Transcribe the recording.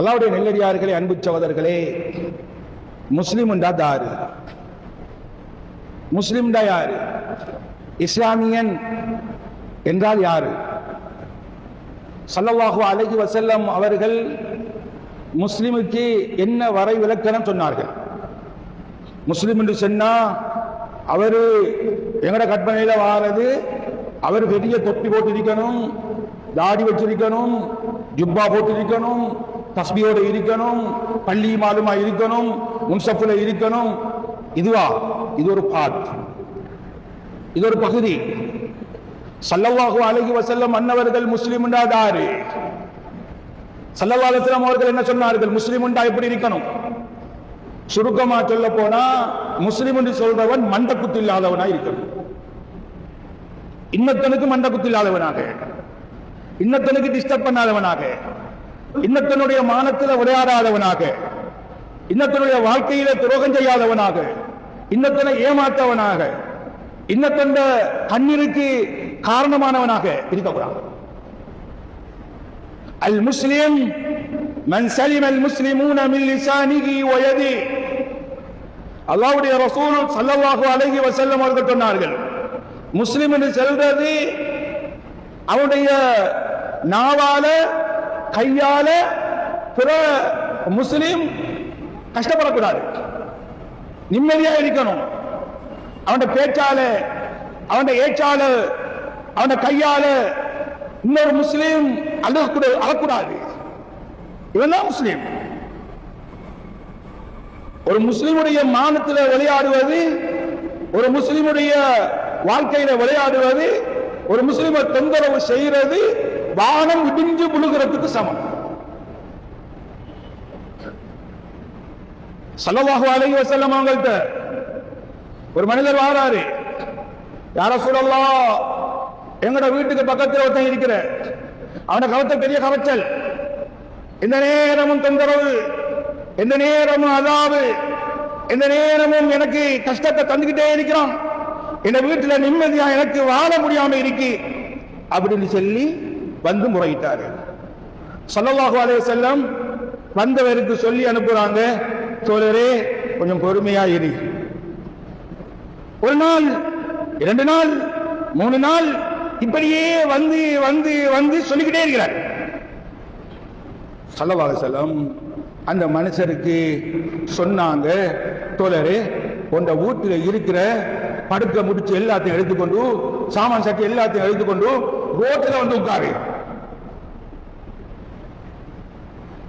அல்லாவுடைய நெல்லடியார்களே அன்பு சகோதரர்களே முஸ்லிம்டா தாரு முஸ்லிம்டா யாரு? இஸ்லாமியன் என்றால் யாரு? ஸல்லல்லாஹு அலைஹி வசல்லம் அவர்கள் முஸ்லிமுக்கு என்ன வரை விலக்கணம் சொன்னார்கள்? முஸ்லிம் என்று சொன்னா அவரு எங்கட கற்பனையில வாரது அவர் பெரிய தொப்பி போட்டிருக்கணும் தாடி வச்சிருக்கணும் ஜுப்பா போட்டிருக்கணும் தஸ்பியோட இருக்கணும் பள்ளி மாலுமா இருக்கணும் முன்சப்புல இருக்கணும். இதுவா? இது ஒரு பாட் இது ஒரு பகுதி. சல்லவாகு அழகி வஸல்லம் அன்னவர்கள் முஸ்லிம் தாரு சல்லல்லாஹு அவர்கள் என்ன சொன்னார்கள்? முஸ்லிம் எப்படி இருக்கணும்? சுருக்கமா சொல்ல போனா முஸ்லிம் என்று சொல்றவன் மண்டக்குத்து இல்லாதவனா இருக்கணும். இன்னத்தனுக்கு மண்டக்குத்து இல்லாதவனாக. இன்னத்தனுக்கு டிஸ்டர்ப் பண்ணாதவனாக. இன்னத்தனுடைய மானத்தில் விளையாடாதவனாக இன்னத்தனுடைய வாழ்க்கையில துரோகம் செய்யாதவனாக. இன்னத்தனை ஏமாத்தவனாக இன்னத்தண்ட கண்ணீருக்கு காரணமானவனாக இருக்கக்கூடாது. அல் முஸ்லிம் மன் சலிம் அல் முஸ்லிமூன மின் லிசானிஹி வ யதி அல்லாஹ்வுடைய ரசூல் ஸல்லல்லாஹு அலைஹி வஸல்லம் அவர்கள் சொன்னார்கள் முஸ்லிம் என்று செல்றது அவனுடைய நாவால கையால பிற முஸ்லீம் கஷ்டப்படக்கூடாது. நிம்மதியா இருக்கணும். அவன் பேச்சால அவன் ஏச்சால அவன் கையால இன்னொரு முஸ்லீம் அழக்கூடாது அழக்கூடாது. இவன் தான் முஸ்லீம். ஒரு முஸ்லிமுடைய மானத்தில் விளையாடுவது ஒரு முஸ்லிமுடைய வாழ்க்கையில விளையாடுவது ஒரு முஸ்லிமை தொந்தரவு செய்யறது வானம் இடிஞ்சு புழுகிறதுக்கு சமம். சல்லல்லாஹு அலைஹி வஸல்லம் அவங்கள்ட்ட ஒரு மனிதர் வாராரு. யார சொல்லலாம் எங்கட வீட்டுக்கு பக்கத்தில் ஒருத்தன் இருக்கிற அவன கவத்த பெரிய கவச்சல் எந்த நேரமும் தொந்தரவு எந்த நேரமும் அதாவது எந்த நேரமும் எனக்கு கஷ்டத்தை தந்துகிட்டே இருக்கிறான். இந்த வீட்டுல நிம்மதியா எனக்கு வாழ முடியாம இருக்கு அப்படின்னு சொல்லி வந்து முறையிட்டாரு. ஸல்லல்லாஹு செல்லம் வந்தவருக்கு சொல்லி அனுப்புறாங்க தோழரே கொஞ்சம் பொறுமையா இரு. ஒரு நாள் இரண்டு நாள் மூணு நாள் இப்படியே வந்து வந்து வந்து சொல்லிக்கிட்டே இருக்கிறார். சல்லவாக செல்லம் அந்த மனுஷருக்கு சொன்னாங்க தோழரே உண்ட வீட்டில் இருக்கிற படுக்க முடிச்சு எல்லாத்தையும் எடுத்துக்கொண்டு சாமான் சட்டி எல்லாத்தையும் எடுத்துக்கொண்டு ரோட்டில் வந்து உட்காரு.